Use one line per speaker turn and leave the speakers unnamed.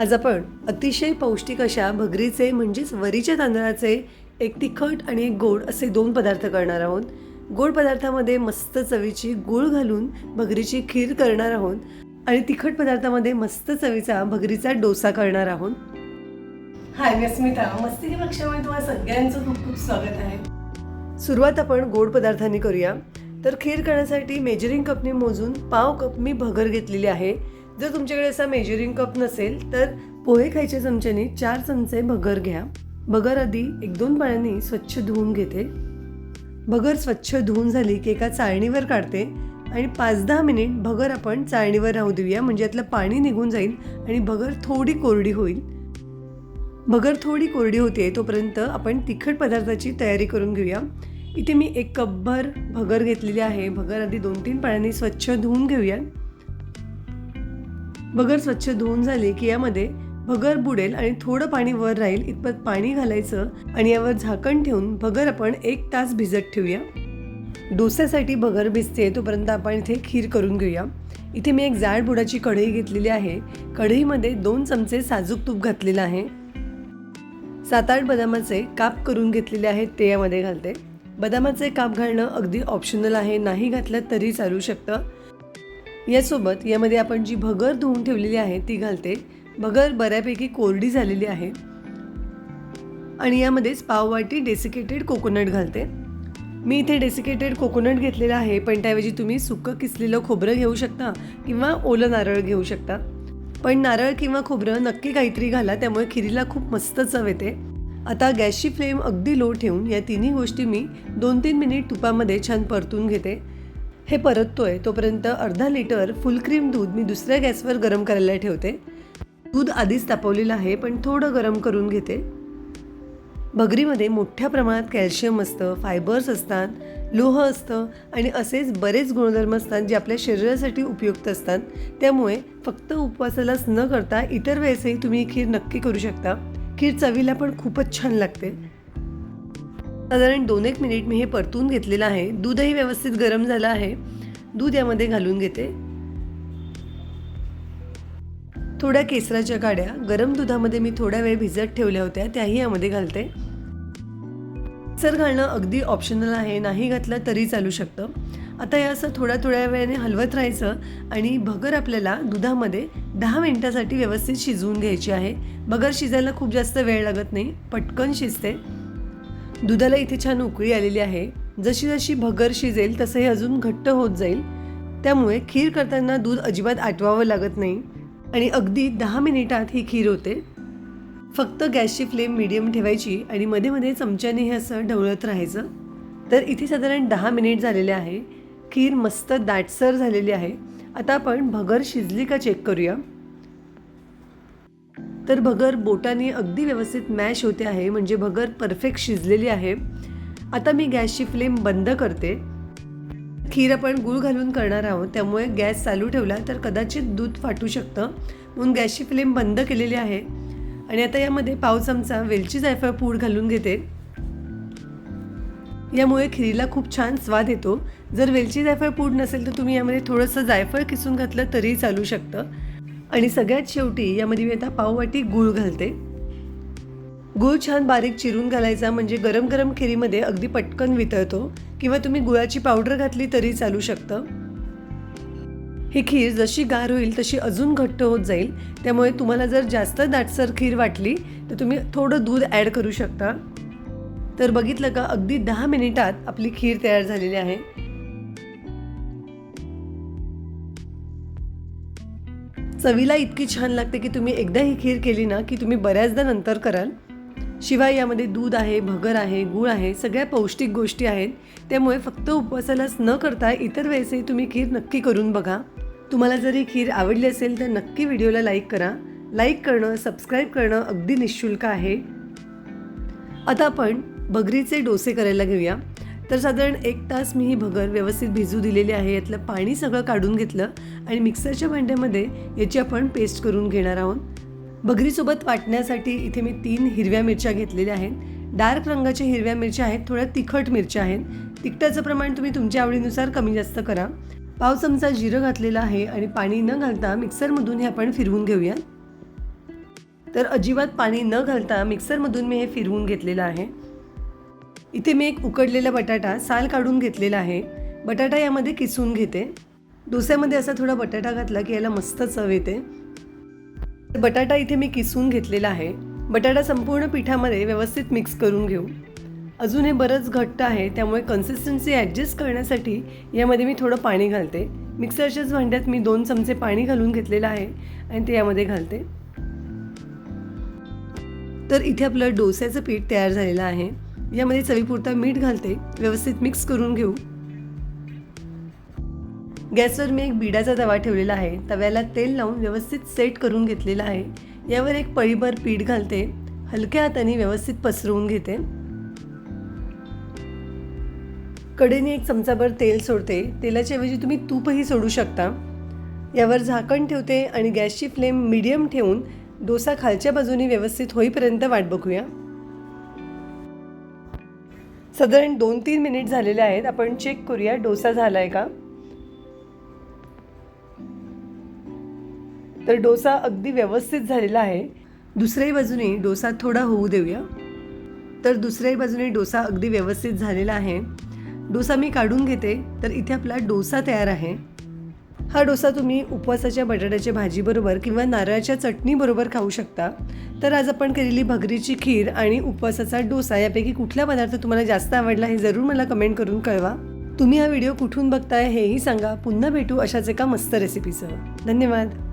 आज आपण अतिशय पौष्टिक अशा भगरीचे म्हणजेच वरीच्या तांदळाचे एक तिखट आणि एक गोड असे दोन पदार्थ करणार आहोत. गोड पदार्थामध्ये मस्त चवीची गूळ घालून भगरीची खीर करणार आहोत आणि तिखट पदार्थामध्ये मस्त चवीचा भगरीचा डोसा करणार आहोत. हाय मी अस्मिता. मस्ती पक्षामध्ये तुम्हाला सगळ्यांचं खूप खूप स्वागत आहे. सुरुवात आपण गोड पदार्थांनी करूया. तर खीर करण्यासाठी मेजरिंग कपने मोजून पाव कप मी भगर घेतलेली आहे. जर तुमच्याकडे असा मेजरिंग कप नसेल तर पोहे खायच्या चमच्याने चार चमचे भगर घ्या. भगर आधी एक दोन पाण्याने स्वच्छ धुवून घेते. भगर स्वच्छ धुवून झाली की एका चाळणीवर काढते आणि पाच दहा मिनिट भगर आपण चाळणीवर राहू देऊया म्हणजे यातलं पाणी निघून जाईल आणि भगर थोडी कोरडी होईल. भगर थोडी कोरडी होते तोपर्यंत आपण तिखट पदार्थाची तयारी करून घेऊया. इथे मी एक कपभर भगर घेतलेली आहे. भगर आधी दोन तीन पाण्याने स्वच्छ धुवून घेऊया. भगर स्वच्छ धुवून झाली की यामध्ये भगर बुडेल आणि थोडं पाणी वर राहील इतपत पाणी घालायचं आणि यावर झाकण ठेवून भगर आपण एक तास भिजत ठेवूया. डोस्यासाठी भगर भिजते तोपर्यंत आपण इथे खीर करून घेऊया. इथे मी एक जाड बुडाची कढई घेतलेली आहे. कढईमध्ये दोन चमचे साजूक तूप घातलेलं आहे. सात आठ बदामाचे काप करून घेतलेले आहेत ते यामध्ये घालते. बदामाचे काप घालणं अगदी ऑप्शनल आहे. नाही घातलं तरी चालू शकतं. यासोबत यामध्ये आपण जी भगर धुवून ठेवलेली आहे ती घालते. भगर बऱ्यापैकी कोरडी झालेली आहे. आणि यामध्येच पाववाटी डेसिकेटेड कोकोनट घालते. मी इथे डेसिकेटेड कोकोनट घेतलेलं आहे पण त्याऐवजी तुम्ही सुकं किसलेलं खोबरं घेऊ शकता किंवा ओलं नारळ घेऊ शकता. पण नारळ किंवा खोबरं नक्की काहीतरी घाला त्यामुळे खिरीला खूप मस्त चव येते. आता गॅसची फ्लेम अगदी लो ठेवून या तिन्ही गोष्टी मी दोन तीन मिनिट तुपामध्ये छान परतून घेते. हे परततोय. तोपर्यंत अर्धा लिटर फुल क्रीम दूध मी दुसऱ्या गॅसवर गरम करायला ठेवते. दूध आधीच तापवलेलं आहे पण थोडं गरम करून घेते. भगरीमध्ये मोठ्या प्रमाणात कॅल्शियम असतं फायबर्स असतात लोह असतं आणि असेच बरेच गुणधर्म असतात जे आपल्या शरीरासाठी उपयुक्त असतात. त्यामुळे फक्त उपवासालाच न करता इतर वेळेसही तुम्ही खीर नक्की करू शकता. खीर चवीला पण खूपच छान लागते. साधारण दोन एक मिनिट मी हे परतून घेतलेलं आहे. दूधही व्यवस्थित गरम झालं आहे. दूध यामध्ये घालून घेते. थोड्या केसराच्या काड्या गरम दुधामध्ये मी थोड्या वेळ भिजत ठेवल्या होत्या त्याही यामध्ये घालते. सर घालणं अगदी ऑप्शनल आहे नाही घातलं तरी चालू शकतं. आता हे असं थोड्या थोड्या वेळाने हलवत राहायचं आणि भगर आपल्याला दुधामध्ये दहा मिनिटासाठी व्यवस्थित शिजवून घ्यायची आहे. भगर शिजायला खूप जास्त वेळ लागत नाही पटकन शिजते. दुधाला इथे छान उकळी आलेली आहे. जशी जशी भगर शिजेल तसं हे अजून घट्ट होत जाईल. त्यामुळे खीर करताना दूध अजिबात आटवावं लागत नाही. आणि अगदी दहा मिनिटात ही खीर होते. फक्त गॅसची फ्लेम मिडियम ठेवायची आणि मध्ये मध्ये चमच्याने हे असं ढवळत राहायचं. तर इथे साधारण दहा मिनिट झालेले आहे. खीर मस्त दाटसर झालेली आहे. आता आपण भगर शिजली का चेक करूया. तर भगर बोटाने अगदी व्यवस्थित मॅश होते आहे म्हणजे भगर परफेक्ट शिजलेली आहे. आता मी गॅसची फ्लेम बंद करते. खीर आपण गूळ घालून करणार आहोत त्यामुळे गॅस चालू ठेवला तर कदाचित दूध फाटू शकतं. म्हणून गॅसची फ्लेम बंद केलेली आहे. आणि आता यामध्ये पाव चमचा वेलची जायफळ पूड घालून घेते. यामुळे खिरीला खूप छान स्वाद येतो. जर वेलची जायफळ पूड नसेल तर तुम्ही यामध्ये थोडंसं जायफळ किसून घातलं तरीही चालू शकतं. आणि सगळ्यात शेवटी यामध्ये मी आता पाववाटी गूळ घालते. गूळ छान बारीक चिरून घालायचा म्हणजे गरम गरम खिरीमध्ये अगदी पटकन वितळतो किंवा तुम्ही गुळाची पावडर घातली तरी चालू शकतं. ही खीर जशी गार होईल तशी अजून घट्ट होत जाईल. त्यामुळे तुम्हाला जर जास्त दाटसर खीर वाटली तर तुम्ही थोडं दूध ॲड करू शकता. तर बघितलं का अगदी दहा मिनिटात आपली खीर तयार झालेली आहे. चवीला इतकी छान लागते की तुम्ही एकदा ही खीर केली ना की तुम्ही बऱ्याचदा नंतर कराल. शिवाय यामध्ये दूध आहे भगर आहे गूळ आहे सगळ्या पौष्टिक गोष्टी आहेत. त्यामुळे फक्त उपवासालाच न करता इतर वेळेसही तुम्ही खीर नक्की करून बघा. तुम्हाला जर ही खीर आवडली असेल तर नक्की व्हिडिओला लाईक करा. लाईक करणं सबस्क्राईब करणं अगदी निशुल्क आहे. आता आपण भगरीचे डोसे करायला घेऊया. तर साधारण एक तास मी ही भगर व्यवस्थित भिजू दिलेली आहे. यातलं पाणी सगळं काढून घेतलं आणि मिक्सरच्या भांड्यामध्ये याची आपण पेस्ट करून घेणार आहोत. भगरीसोबत वाटण्यासाठी इथे मी तीन हिरव्या मिरच्या घेतलेल्या आहेत. डार्क रंगाच्या हिरव्या मिरच्या आहेत थोड्या तिखट मिरच्या आहेत. तिखटाचं प्रमाण तुम्ही तुमच्या आवडीनुसार कमी जास्त करा. पाव चमचा जिरं घातलेलं आहे आणि पाणी न घालता मिक्सरमधून हे आपण फिरवून घेऊया तर अजिबात पाणी न घालता मिक्सरमधून मी हे फिरवून घेतलेलं आहे. इथे मी एक उकडलेला बटाटा साल काढून घेतलेला आहे. बटाटा यामध्ये किसून घेते. डोस्यामध्ये असा थोडा बटाटा घातला की याला मस्त चव येते. बटाटा इथे मी किसून घेतलेला आहे. बटाटा संपूर्ण पिठामध्ये व्यवस्थित मिक्स करून घेऊ. अजून हे बरंच घट्ट आहे त्यामुळे कन्सिस्टन्सी ॲडजस्ट करण्यासाठी यामध्ये मी थोडं पाणी घालते. मिक्सरच्याच भांड्यात मी दोन चमचे पाणी घालून घेतलेलं आहे आणि ते यामध्ये घालते. तर इथे आपलं डोस्याचं पीठ तयार झालेलं आहे. यामध्ये चवीपुरता मीठ घालते व्यवस्थित मिक्स करून घेऊ. गॅसवर मी एक बिडाचा तवा ठेवलेला आहे. तव्याला तेल लावून व्यवस्थित सेट करून घेतलेला आहे. यावर एक पळीभर पीठ घालते. हलक्या हाताने व्यवस्थित पसरवून घेते. कडेने एक चमचाभर तेल सोडते. तेलाच्या ऐवजी तुम्ही तूपही सोडू शकता. यावर झाकण ठेवते आणि गॅसची फ्लेम मीडियम ठेवून डोसा खालच्या बाजूने व्यवस्थित होईपर्यंत वाट बघूया. साधारण दोन तीन मिनिट झालेले आहेत. आपण चेक करूया. डोसा झाला आहे का? तर डोसा अगदी व्यवस्थित झालेला आहे. दुसऱ्याही बाजूने डोसा थोडा होऊ देऊया. तर दुसऱ्याही बाजूने डोसा अगदी व्यवस्थित झालेला आहे. डोसा मी काढून घेते. तर इथे आपला डोसा तयार आहे. हा डोसा तुम्ही उपवासाच्या बटाट्याच्या भाजीबरोबर किंवा नारळाच्या चटणीबरोबर खाऊ शकता. तर आज आपण केलेली भगरीची खीर आणि उपवासाचा डोसा यापैकी कुठला पदार्थ तुम्हाला जास्त आवडला हे जरूर मला कमेंट करून कळवा. तुम्ही हा व्हिडिओ कुठून बघताय हेही सांगा. पुन्हा भेटू अशाच एका मस्त रेसिपीसह धन्यवाद.